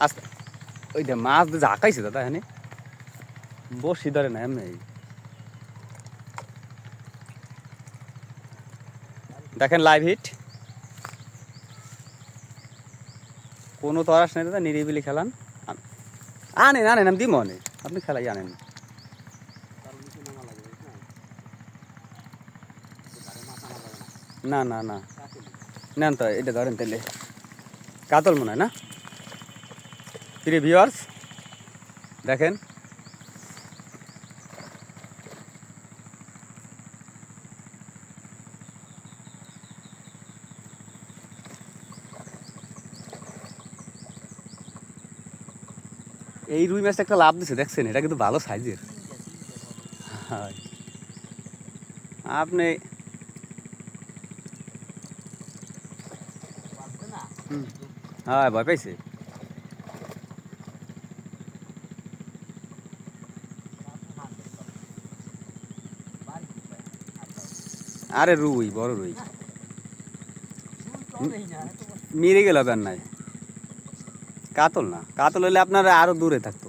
আস্তে। ওই যে মাছ ঝাঁকাইছে দাদা এখানে বসি ধরে না, এমনি। দেখেন লাইভ হিট কোনো তরাস নেই দাদা, নিরিবিলি খেলান। আন- আনেন আনেন, আমি দিব অনেক আপনি খেলাই আনেন। না না না। নেন তো, এটা ধরেন তাহলে কাতল মনে হয় না? প্রিয় ভিউয়ার্স দেখেন। এই রুই মাছটা একটা লাভ দিছে, দেখছেন? এটা কিন্তু ভালো সাইজের। আপনি হ্যাঁ ভয় পাইছে? আরে রুই বড় রুই। মেরে গেল ব্যান নাই। কাতল না কাতল হলে আপনার আরও দূরে থাকতো।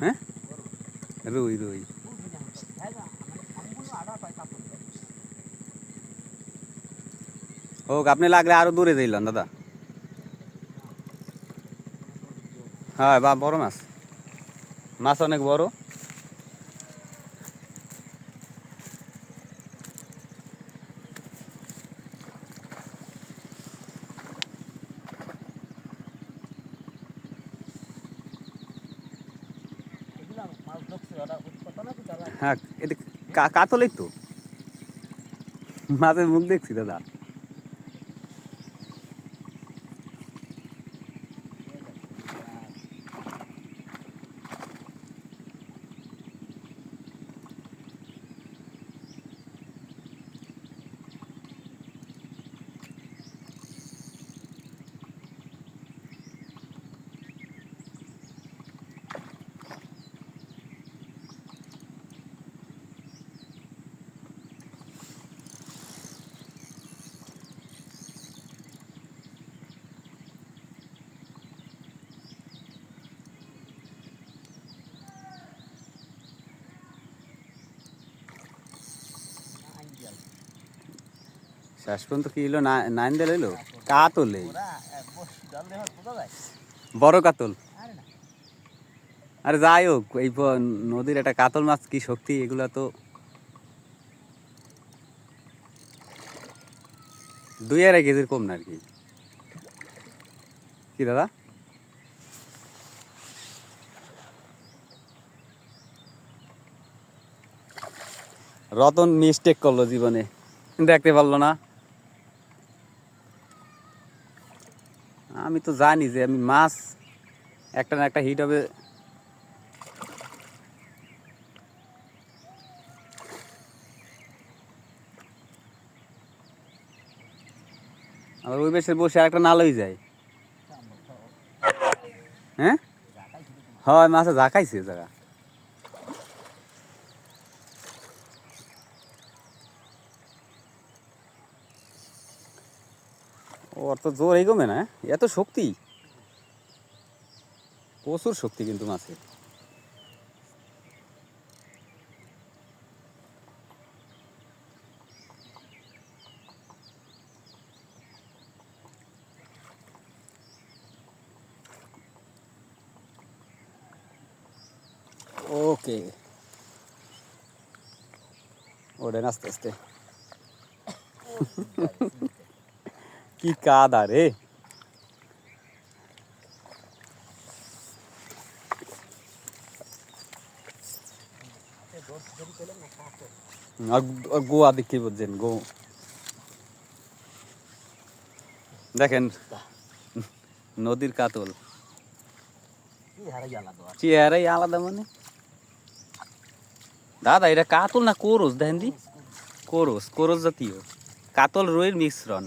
হ্যাঁ? রুই রুই। হোক আপনি লাগলে আরও দূরে দিলেন দাদা। হ্যাঁ বা বড় মাছ। মাছ অনেক বড়। হ্যাঁ এটা কা- কাতলেই তো। মাছের মুখ দেখছি, দাদা। শেষ পর্যন্ত কি হলো নাইন দিল এলো? কাতলে বড় কাতল। আরে যাই হোক, এই নদীর একটা কাতল মাছ, কি শক্তি, এগুলা তো দুই আড়াই কেজির কম না আর কি। কি দাদা? রতন মিস্টেক করল জীবনে। দেখতে পারল না। আমি তো জানি যে আমি মাছ, একটা না একটা হিট হবে। আবার ওই বেশের বসে একটা নালই যায়। হ্যাঁ? হয়, মাছে ঝাঁকাইছে জায়গা। ওর তো জোর এই কমে না হ্যাঁ? এত শক্তি। প্রচুর শক্তি কিন্তু মাছের। ওকে। ওড়েন আস্তে আস্তে কি কাদা রে আর আর গোয়া দেখতে বুঝছেন গো দেখেন নদীর কাতল চেহারাই আলাদা মানে দাদা এটা কাতল না কোরস দেখেন দি কোরস কোরস জাতীয় কাতল রুইয়ের মিশ্রণ